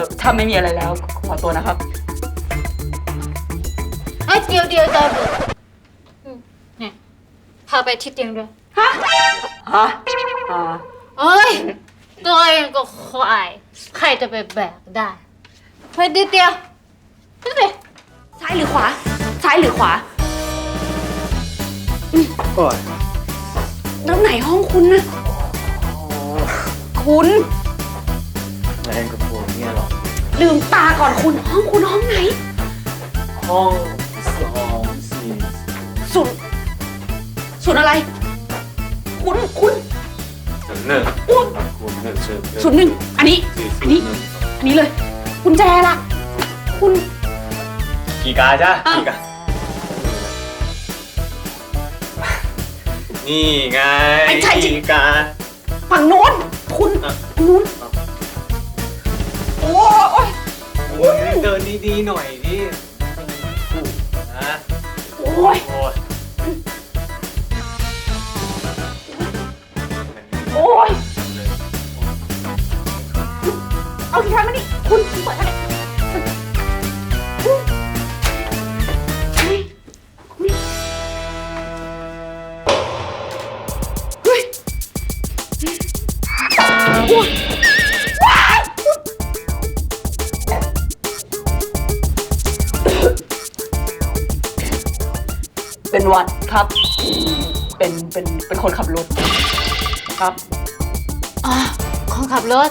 อถ้าไม่มีอะไรแล้วขอตัวนะครับไอ้ยเดียวเดียวเดียวเดี๋ยวอืมเนี่ยพาไปที่เตียงด้วย ฮะอ่าเอ้ย ตัวเองก็ควาย ใครจะไปแบกได้ไปดิเดียวดิเดียวซ้ายหรือขวา ซ้ายหรือขวาโอ้ยแล้วไหนห้องคุณนะคุณ แรงกับ ลืมตาก่อนคุณห้องคุณห้องไหน ห้องสองสี่ศูนย์ศูนย์อะไร คุณคุณศูนย์หนึ่งคุณคุณหนึ่งศูนย์ศูนย์หนึ่งอันนี้สี่อันนี้ อันนี้เลยกุญแจล่ะ คุณกี่กาจ้ะอะกี่กานี่ไงไม่ใช่สิกี่กาฝั่งโน้นคุณอะนู้นโอ้ยโอ้ยเดินดีๆหน่อยดินะโอ้ย เป็นวัดครับ เป็นเป็นเป็นคนขับรถครับอ๋อคนขับรถ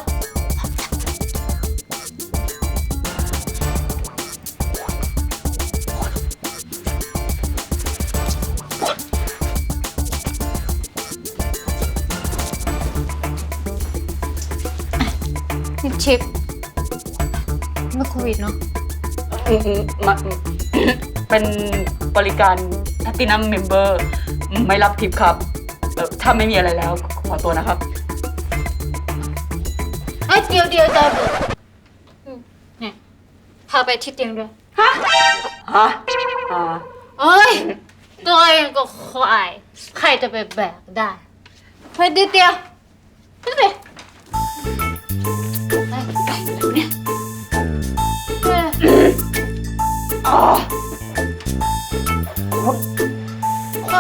นี่ชิปไม่โควิดเนาะ อืมอืมมาเป็นบริการ แพตตินัมเมมเบอร์ไม่รับทิปครับเอ่อถ้าไม่มีอะไรแล้วขอตัวนะครับไอ้ยเดียวเดียวเดียวเดี๋ยวอืมเนี่ยพาไปที่เตียงด้วยฮะอ่าเอ้ยตัวเองก็ควาย ใครจะไปแบกได้ ไปดิเดียวดิเดียว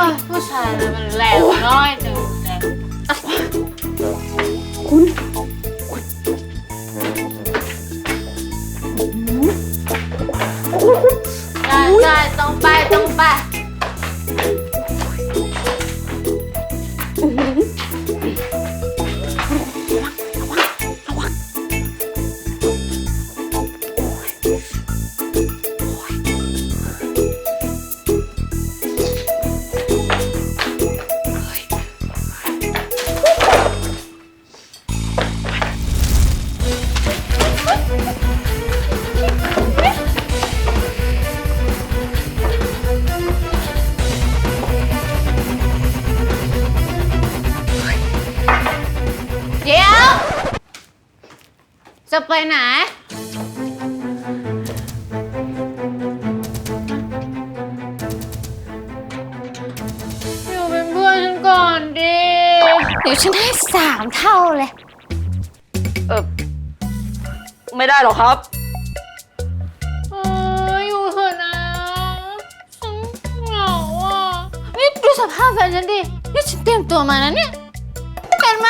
ยผู้ชายนะมันแหลมน้อยจังแต่คุณได้ได้ต้องไปต้องไป จะไปไหน อยู่เป็นเพื่อนฉันก่อนดิ เดี๋ยวฉันให้สามเท่าเลย เออไม่ได้หรอกครับ เอออยู่เถอะนะฉันเหงาอะ นี่ดูสภาพแฟนฉันดิ นี่ฉันเตรียมตัวมานะเนี่ย เห็นไหม